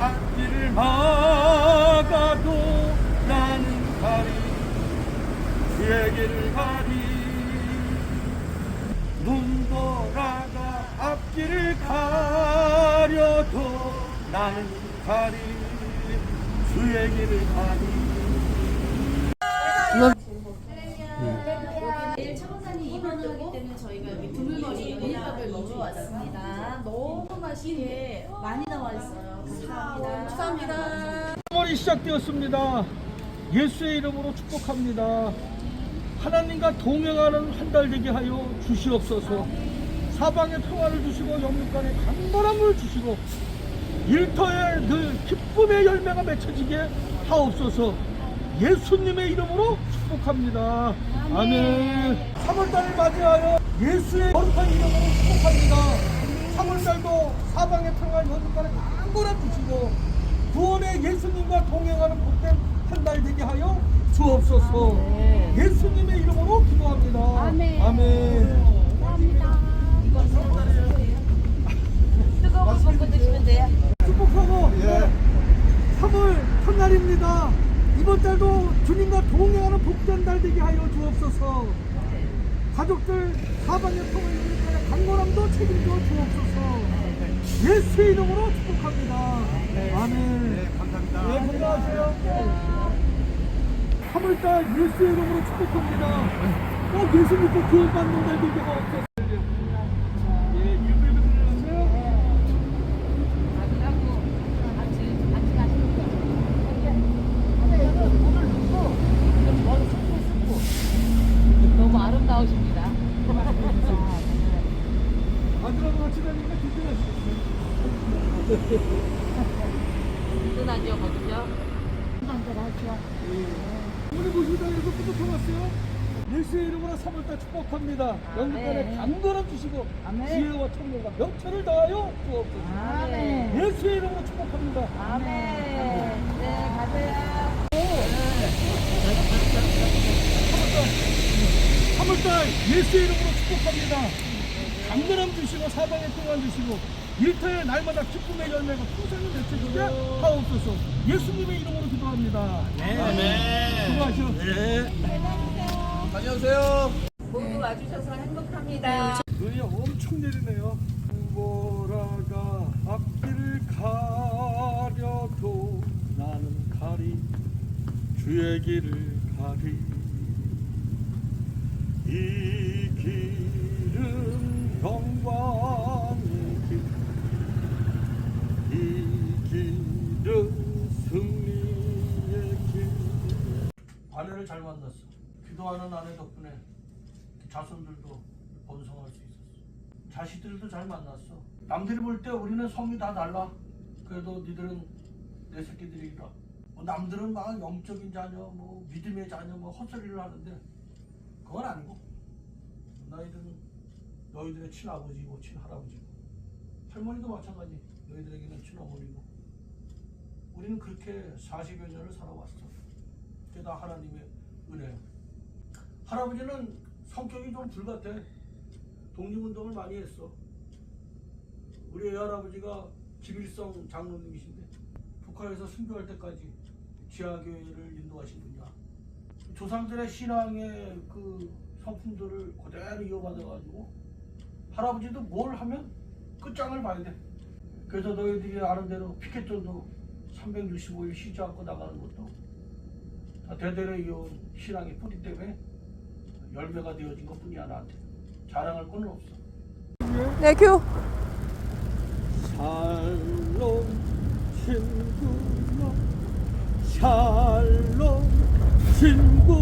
앞길을 막아도 나는 가리 주의 길을 가리 눈 돌아가 앞길을 가려도 나는 가리 주의 길을 가리 내일 차관사님 입원을 하기 때문에 저희가 여기 두물머리 연인밥을 먹으러 왔습니다. 너무 맛있게 많이 나와 있어요. 감사합니다. 감사합니다. 3월이 시작되었습니다. 예수의 이름으로 축복합니다. 하나님과 동행하는 한 달 되게 하여 주시옵소서. 사방에 평화를 주시고 영육간에 강건함을 주시고 일터에 늘 기쁨의 열매가 맺혀지게 하옵소서. 예수님의 이름으로 축복합니다. 아멘. 3월달을 맞이하여 예수의 거룩한 이름으로 축복합니다. 3월달도 사방에 평화 영육간에 강건함 주시고 구원의 예수님과 동행하는 복된 한 달 되게 하여 주옵소서. 예수님의 이름으로 기도합니다. 아멘. 아멘. 뜨거운 거 먹고 드시면 돼요. 축복하고 3월 첫날입니다. 이번 달도 주님과 동행하는 복된 달 되게 하여 주옵소서. 가족들 사방에 통하는 강건함도 책임져 주옵소서. 예수의 이름으로 축복합니다. 아멘. 네, 감사합니다. 네, 건강하세요. 3월달 예수의 이름으로 축복합니다. 꼭 예수 믿고 구원받는 날 되게 하옵소서. 예, 일부러 들으세요. 아름다우십니다. 아들하고 같이 다니니까 든든하시겠어요. 든든하죠, 거든요. 오늘 보시다에서 뿌듯해 왔어요. 예수의 이름으로 3월달 축복합니다. 영국간에 강건함 주시고 지혜와 청명과 명철을 다하여 주옵소서. 예수의 이름으로 축복합니다. 아멘. 네, 가세요. 3월달 예수의 이름으로 축복합니다. 강건함 주시고 사방에 평안 주시고 일터에 날마다 기쁨의 열매가 풍성히 맺혀지게 하옵소서. 예수님의 이름으로 기도합니다. 네. 수고하시오. 네. 모두 와주셔서 행복합니다. 눈이 엄청 내리네요. 보라가 앞길을 가려도 나는 가리 주의 길을 가리 이 길은 영광의 길, 이 길은 승리의 길. 아내를 잘 만났어. 기도하는 아내 덕분에 자손들도 번성할 수 있었어. 자식들도 잘 만났어. 남들이 볼 때 우리는 성이 다 달라. 그래도 니들은 내 새끼들이라. 뭐 남들은 막 영적인 자녀, 뭐 믿음의 자녀, 뭐 헛소리를 하는데 그건 아니고 너희들은 너희들의 친아버지고 친할아버지고 할머니도 마찬가지. 너희들에게는 친어머니고 우리는 그렇게 40여 년을 살아왔어. 그게 다 하나님의 은혜야. 할아버지는 성격이 좀 불같아. 독립운동을 많이 했어. 우리 외할아버지가 김일성 장로님이신데 북한에서 순교할 때까지 지하교회를 인도하신 분이야. 조상들의 신앙의 그 성품들을 그대로 이어받아가지고 할아버지도 뭘 하면 끝장을 봐야 돼. 그래서 너희들이 아는 대로 피켓전도 365일 쉬지 않고 나가는 것도 다 대대로 이어온 신앙의 뿌리 때문에 열매가 되어진 것 뿐이야 나한테 자랑할 건 없어. 네, 큐. 샬롬 친구야 샬롬 친구